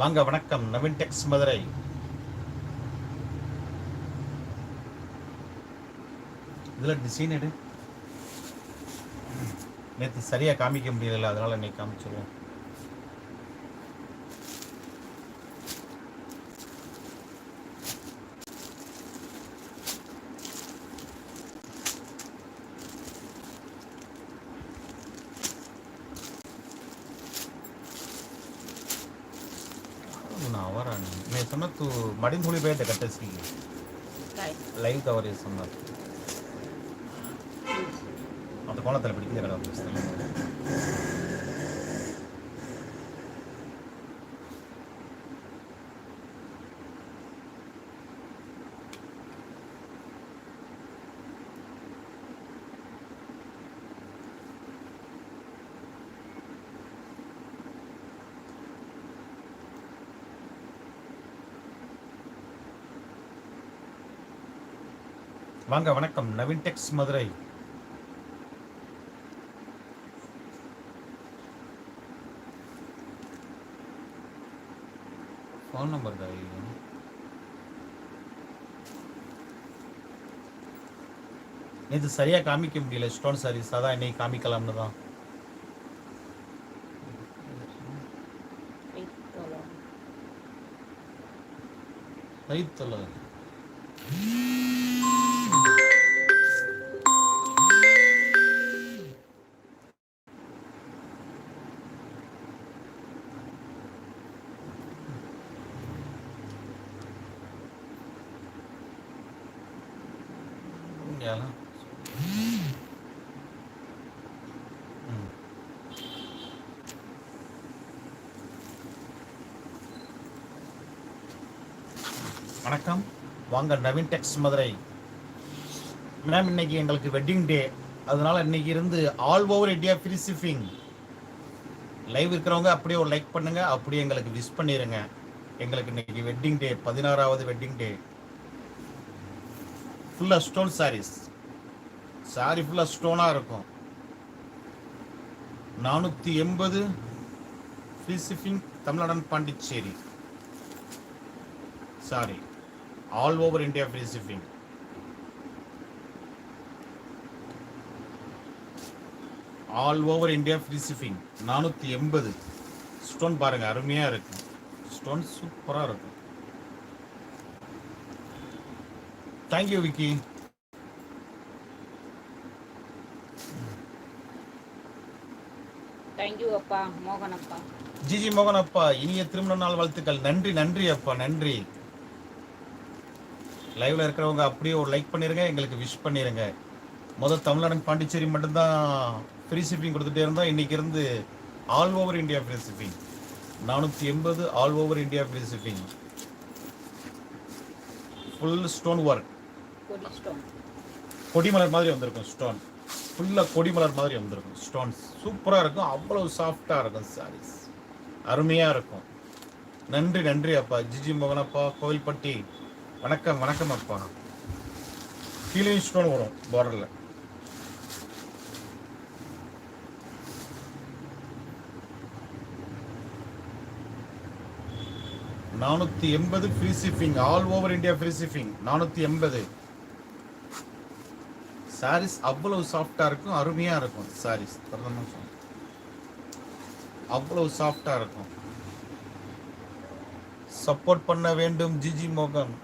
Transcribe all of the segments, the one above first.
வாங்க வணக்கம். நவீன் டெக்ஸ் மதுரை. இதில் டிசைன் எடு. நேற்று சரியாக காமிக்க முடியல அதனால் இன்னைக்கு காமிச்சிருவோம். ఉన్నావా రాణి నేను तुना तू మడిని थोड़ी बैठ కట్టేసి లైవ్ కవర్ చేస్తున్నారు అంత కోణతలు పిడికి అక్కడ வாங்க வணக்கம். Naveen Tex Madurai. Phone number தான் நேற்று சரியாக காமிக்க முடியல. ஸ்டோன் சாரீஸ் அதான் இன்னைக்கு காமிக்கலாம்னு தான். ரைத்தலா வணக்கம். வாங்க நவீன் டெக்ஸ் மதுரை மேம் இன்னைக்கு எங்களுக்கு வெட்டிங் டே அதனால இன்னைக்கு இருந்து all over India free shipping live இருக்கிறவங்க அப்படியே ஒரு லைக் பண்ணுங்க அப்படியே எங்களுக்கு விஷ் பண்ணிடுங்க எங்களுக்கு இன்னைக்கு வெட்டிங் டே பதினாறாவது வெட்டிங் டே ஃபுல்லாக ஸ்டோன் சாரீஸ் சாரி ஃபுல்லாக ஸ்டோனாக இருக்கும். நானூற்றி எண்பது free shipping தமிழ்நாடன் Pondicherry. Sorry all over India free shipping all over India free shipping நானூற்றி எண்பது. ஸ்டோன் பாருங்க அருமையாக இருக்கு. ஸ்டோன் சூப்பராக இருக்கும் தேங்க்யூ விக்கி தேங்க்யூ அப்பா. மோகன் அப்பா. ஜிஜி மோகன் அப்பா இனிய திருமண நாள் வாழ்த்துக்கள். நன்றி நன்றி அப்பா. நன்றி. லைவ்ல இருக்கிறவங்க அப்படியே ஒரு லைக் பண்ணிருங்க எங்களுக்கு விஷ் பண்ணிருங்க. முதல் தமிழ்நாடு பாண்டிச்சேரி மட்டும்தான் ஃப்ரீ ஷிப்பிங் கொடுத்துட்டே இருந்தோம் இன்னைக்கு இருந்து all over India free shipping நானூற்றி எண்பது all over India free shipping full stone work கொடிமலர் மாதிரி வந்திருக்கும் ஸ்டோன் ஃபுல்லாக கொடிமலர் மாதிரி வந்திருக்கும் ஸ்டோன்ஸ் சூப்பராக இருக்கும் அவ்வளவு சாஃப்டாக இருக்கும் சாரீஸ் அருமையாக இருக்கும். நன்றி நன்றி அப்பா. ஜிஜி மோகனப்பா கோவில்பட்டி. வணக்கம் வணக்கம் அப்பா. கீழே ஸ்டோன் வரும் பார்டரில் நானூற்றி எண்பது free shipping all over India free shipping நானூற்றி எண்பது. சாரீஸ் அவ்வளவு சாஃப்டா இருக்கும் அருமையா இருக்கும் சாரீஸ் அவ்வளவு சாஃப்டா இருக்கும். சப்போர்ட் பண்ண வேண்டும் ஜிஜி மோகன்.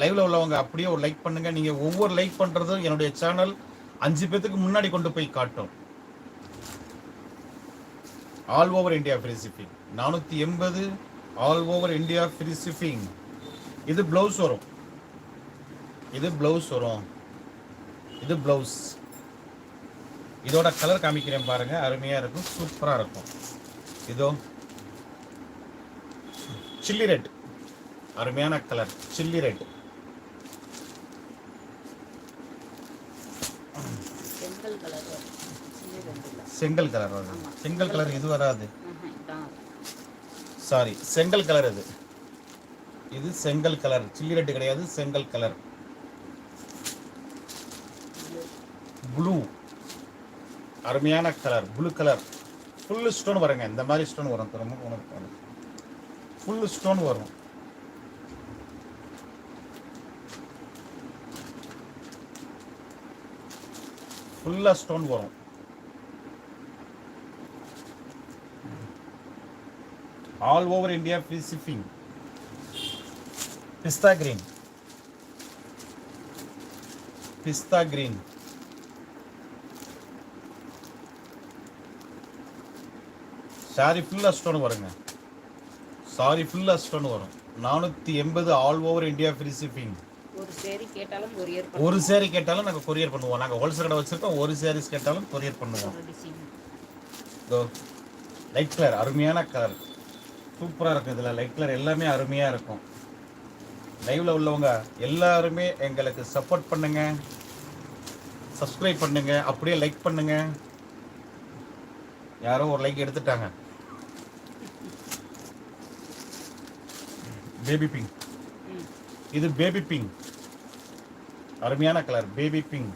லைவ்ல உள்ளவங்க அப்படியே ஒரு லைக் பண்ணுங்க. நீங்க ஒவ்வொரு லைக் பண்றதும் என்னுடைய சேனல் அஞ்சு பேத்துக்கு முன்னாடி கொண்டு போய் காட்டும். All over India free shipping நானூத்தி எண்பது all over India free shipping இது பிளவுஸ் வரும். இது பிளவுஸ் வரும். இது பிளவுஸ் இதோட கலர் காமிக்கிறேன் பாருங்க. அருமையா இருக்கும். சூப்பரா இருக்கும். இதோ. சில்லி ரெட் அருமையான கலர் சில்லி ரெட் செங்கல் கலர் வரும் இது ரெண்டு இல்லை செங்கல் கலர் வருது ஆமா. செங்கல் கலர் இது வராது? சாரி செங்கல் கலர் இது இது செங்கல் கலர். சில்லி ரெட் கிடையாது செங்கல் கலர். ப்ளூ அருமையான colour. Blue colour. Full stone வருங்க. இந்த மாதிரி ஸ்டோன் வரும். திரும்ப உனக்கு வரும். ஃபுல் ஸ்டோன் வரும். ஃபுல்லா ஸ்டோன் வரும். All over India free shipping பிஸ்தா கிரீன் பிஸ்தா கிரீன் சாரி ஃபுல்லா ஸ்டோன் வருங்க சாரி ஃபுல்லா ஸ்டோன் வரும் நானூற்றி எண்பது all over India free shipping ஒரு சேரி கேட்டாலும் கொரியர் ஒரு சேரீ கேட்டாலும் நாங்கள் கொரியர் பண்ணுவோம். நாங்கள் ஹோல்சேல் கடை வச்சிருக்கோம். ஒரு சாரீஸ் கேட்டாலும் கொரியர் பண்ணுவோம். லைட் கலர் அருமையான கலர் சூப்பராக இருக்கும் இதில். லைட் கலர் எல்லாமே அருமையாக இருக்கும். லைவ்ல உள்ளவங்க எல்லாருமே எங்களுக்கு சப்போர்ட் பண்ணுங்க. சப்ஸ்கிரைப் பண்ணுங்க. அப்படியே லைக் பண்ணுங்க. யாரோ ஒரு லைக் எடுத்துட்டாங்க. பேபி பிங்க் இது பேபி பிங்க் அருமையான கலர் பேபி பிங்க்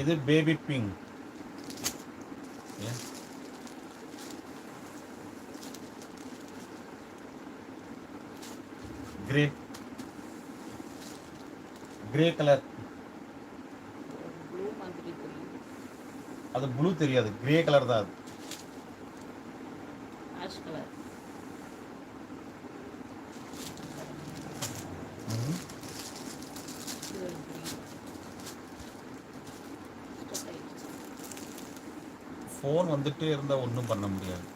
இது baby pink grey grey colour அது ப்ளூ தெரியாது. கிரே கலர் தான் அது ஆஷ் கலர் ம்ஹும். இது ஒரு green. Stop ஆயிடுச்சு. ஃபோன் வந்துட்டே இருந்தால் ஒன்றும் பண்ண முடியாது.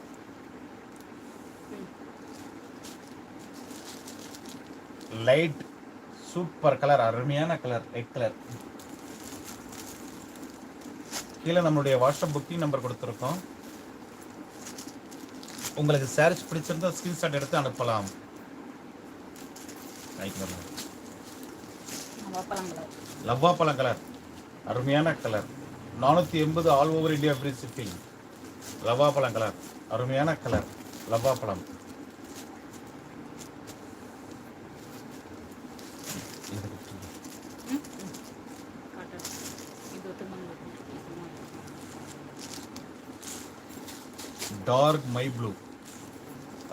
லைட் சூப்பர் கலர் அருமையான கலர் லைட் கலர் கீழே நம்மளுடைய வாட்ஸ்அப் புக்கிங் நம்பர் கொடுத்துருக்கோம். உங்களுக்கு சாரீஸ் பிடிச்சிருந்தா ஸ்கிரீன்ஷாட் எடுத்து அனுப்பலாம். கலர் லவ்வாப்பழம் கலர் அருமையான கலர் நானூற்றி எண்பது all over India free shipping லவ்வாப்பழம் colour. அருமையான கலர். லவ்வாப்பழம் பழம். டார்க் மை ப்ளூ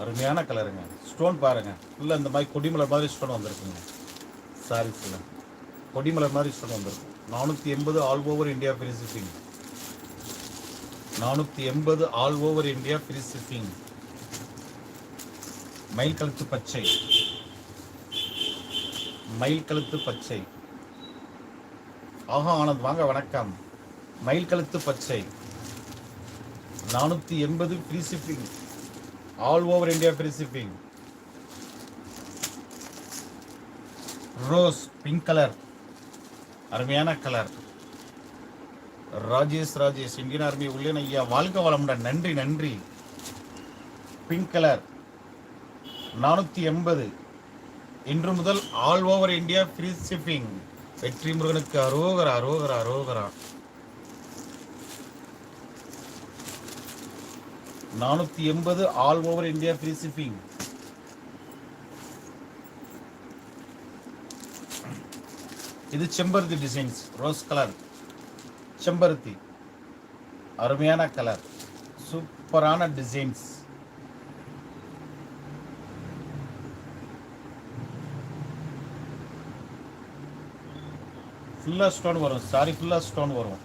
அருமையான கலருங்க. ஸ்டோன் பாருங்க. ஃபுல்லாக இந்த மாதிரி கொடிமலர் மாதிரி ஸ்டோன் வந்திருக்குங்க. சாரீஸில் கொடிமலர் மாதிரி ஸ்டோன் வந்திருக்கும். நானூற்றி எண்பது ஆல் ஓவர் இந்தியா ஃப்ரீ நானூற்றி எண்பது all over India free shipping மயில் கழுத்து பச்சை. மயில் கழுத்து பச்சை. ஆஹா ஆனந்த் வாங்க வணக்கம். மயில் கழுத்து பச்சை. நானூற்றி எண்பது free shipping all over India free shipping rose pink colour அருமையான colour Rajesh Rajesh Indian army உள்ளேன் ஐயா வாழ்க வளமுடன். நன்றி நன்றி. பிங்க் கலர் நானூற்றி எண்பது. இன்று முதல் all over India free shipping வெற்றி முருகனுக்கு அரோகரா அரோகரா அரோகரா. நானூற்றி எண்பது all over India free shipping இது செம்பருத்தி டிசைன்ஸ் ரோஸ் கலர் செம்பருத்தி. அருமையான கலர் சூப்பரான டிசைன்ஸ் ஃபுல்லாக ஸ்டோன் வரும். சாரி ஃபுல்லாக ஸ்டோன் வரும்.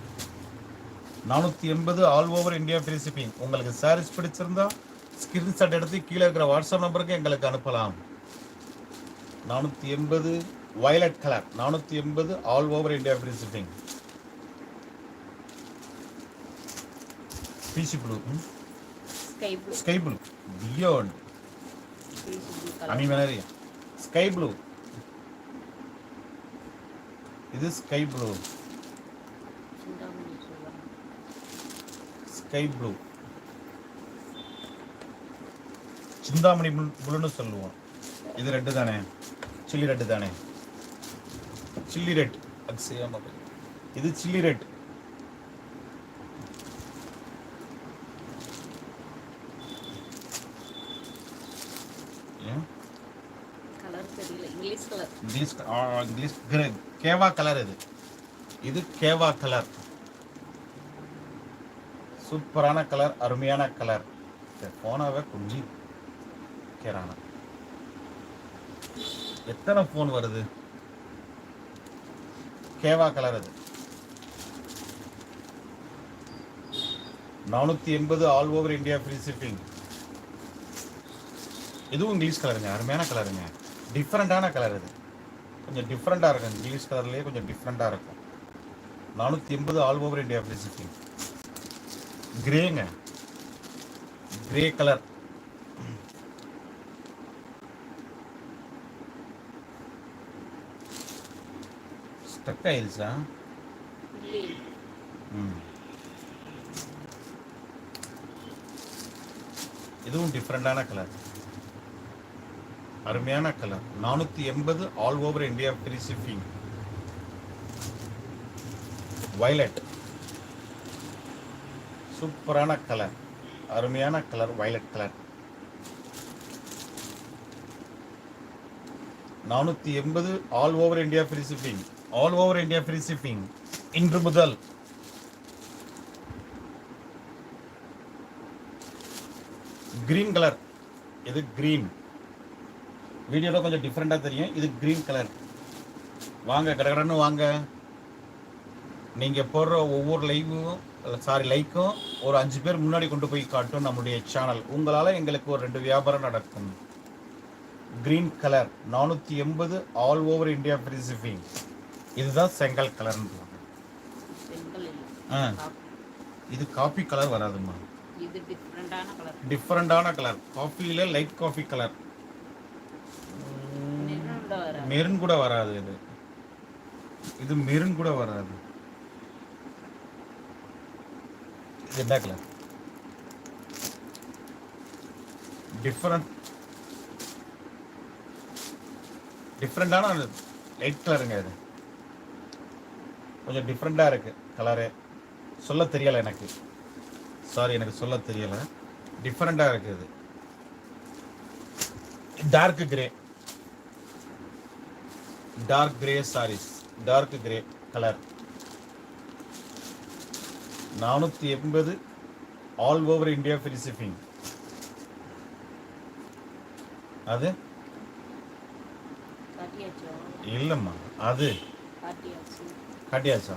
நானூற்றி எண்பது all over India free shipping உங்களுக்கு சாரீஸ் பிடிச்சிருந்தா ஸ்கிரீன்ஷாட் எடுத்து கீழே இருக்கிற வாட்ஸ்அப் நம்பருக்கு எங்களுக்கு அனுப்பலாம். நானூற்றி எண்பது வயலட் கலர் நானூற்றி எண்பது all over India free shipping PC blue sky blue sky blue beyond blue அமி மலரி ஸ்கை ப்ளூ இது sky blue Chintamani sky blue Chintamani ப்ளூன்னு சொல்லுவோம். இது ரெட்டு தானே? சில்லி ரெட்டு தானே? Chilli red. அக்ஸியாம இது சில்லி ரெட் கலர் தெரியல டிஸ்க் டிஸ்க் இங்கிலீஷ் கேவா கலர் இது. இது கேவா கலர் சூப்பரான கலர் அருமையான கலர் ஃபோனாகவே குஞ்சி கேரானா எத்தனை ஃபோன் வருது? கேவா கலர் அது நானூற்றி எண்பது all over India free shipping இதுவும் இங்கிலீஷ் கலருங்க அருமையான கலருங்க டிஃப்ரெண்ட்டான கலர் இது. கொஞ்சம் டிஃப்ரெண்ட்டாக இருக்கும். இங்கிலீஷ் கலர்லேயே கொஞ்சம் டிஃப்ரெண்ட்டாக இருக்கும். நானூற்றி எண்பது ஆல் ஓவர் இந்தியா ஃப்ரீ கிரேங்க கிரே கலர் ஸ்டக் ஆயிடுச்சா? இதுவும் டிஃப்ரெண்டான கலர் அருமையான கலர் நானூற்றி எண்பது all over India free shipping violet சூப்பரான கலர் அருமையான கலர் வயலட் கலர் நானூற்றி எண்பது all over India free shipping all over India free shipping இன்று முதல். கிரீன் கலர் இது கிரீன் வீடியோவில் கொஞ்சம் டிஃப்ரெண்ட்டாக தெரியும். இது கிரீன் கலர் வாங்க கடகடன்னு வாங்க. நீங்கள் போடுற ஒவ்வொரு லைவும் சாரி லைக்கும் ஒரு அஞ்சு பேர் முன்னாடி கொண்டு போய் காட்டும் நம்முடைய சேனல் உங்களால் எங்களுக்கு ஒரு ரெண்டு வியாபாரம் நடக்கும். கிரீன் கலர் நானூற்றி எண்பது all over India free shipping இதுதான் செங்கல் கலர்னு ஆ. இது காபி கலர் வராதுமா டிஃப்ரெண்டான கலர் காஃபியில் லைட் காஃபி கலர் மெரூன் கூட வராது இது. இது மெரூன் கூட வராது. இது என்ன கலர் டிஃப்ரெண்ட் டிஃப்ரெண்டான லைட் கலருங்க இது. கொஞ்சம் டிஃப்ரெண்ட்டாக இருக்குது கலரு சொல்ல தெரியலை எனக்கு. சாரி எனக்கு சொல்ல தெரியலை. டிஃப்ரெண்டாக இருக்குது dark grey dark grey saris dark grey colour நானூற்றி எண்பது all over India free shipping அது? இல்லைம்மா அது. காட்டியாச்சு.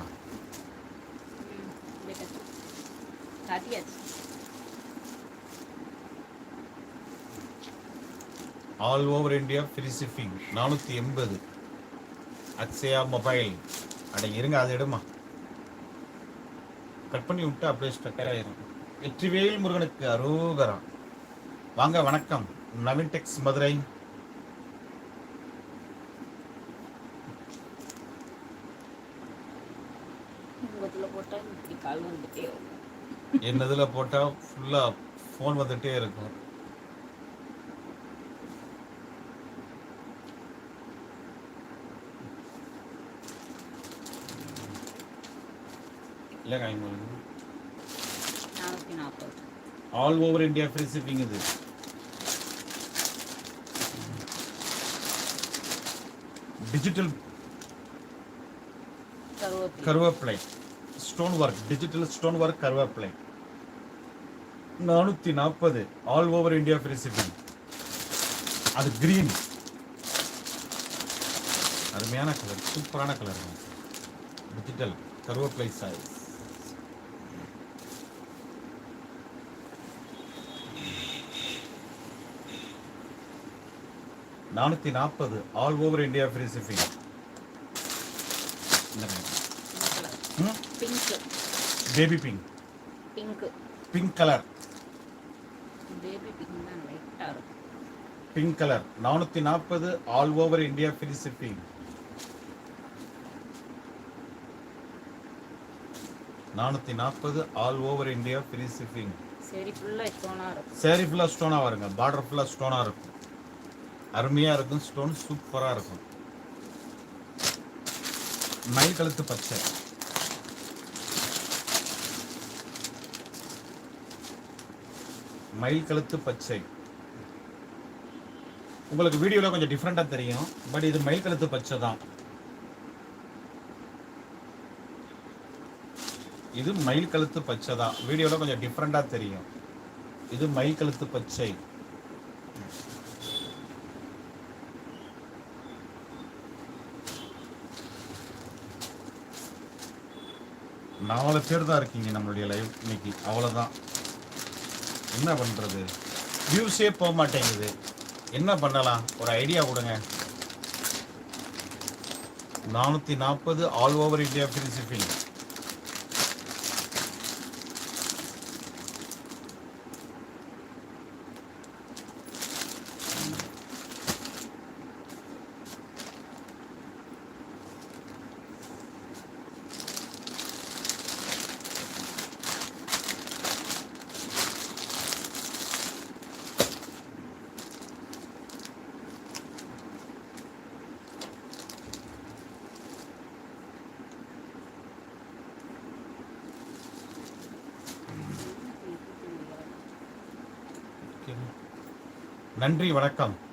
All over India free shipping நானூற்றி எண்பது. அக்ஷயா மொபைல். அட இருங்க அது எடுமா. கட் பண்ணி விட்டு அப்படியே ஸ்டக்கர் ஆயிரும். வெற்றிவேல் முருகனுக்கு அரோகரம். வாங்க வணக்கம். நவீன் டெக்ஸ் மதுரை. போட்டா. என்னதுல போட்டால் ஃபுல்லாக ஃபோன் வந்துட்டே இருக்கும். ஐநூறு நானூத்தி நாற்பது all over India free shipping இது டிஜிட்டல் கருவேப்பிலை கருவேப்பிலை stone work digital stone work கருவேப்பிலை நானூற்றி நாற்பது all over India free shipping அது கிரீன் அருமையான கலர் சூப்பரான கலர் டிஜிட்டல் கருவேப்பிலை சைஸ் நானூற்றி நாற்பது all over India free shipping baby pink pink pink colour pink colour நானூற்றி நாற்பது all over India free shipping நானூற்றி நாற்பது all over India free shipping சரி ஃபுல்லா ஸ்டோனா இருக்கும். சேரீ ஃபுல்லாக ஸ்டோனாக வருங்க. பார்டர் ஃபுல்லாக ஸ்டோனாக இருக்கும். அருமையாக இருக்கும் ஸ்டோன் சூப்பராக இருக்கும். மயில் கழுத்து பச்சை. மயில் கழுத்து பச்சை. உங்களுக்கு வீடியோவில் கொஞ்சம் டிஃப்ரெண்ட்டாக தெரியும் பட் இது மயில் கழுத்து பச்சை தான். இது மயில் கழுத்து பச்சை தான். வீடியோவில் கொஞ்சம் டிஃப்ரெண்ட்டாக தெரியும். இது மயில் கழுத்து பச்சை. நாலு பேர் தான் இருக்கீங்க நம்மளுடைய லைவ் இன்னைக்கு. அவ்வளோதான் என்ன பண்ணுறது வியூஸே போக மாட்டேங்குது. என்ன பண்ணலாம்? ஒரு ஐடியா கொடுங்க. நானூற்றி நாற்பது all over India free shipping நன்றி வணக்கம்.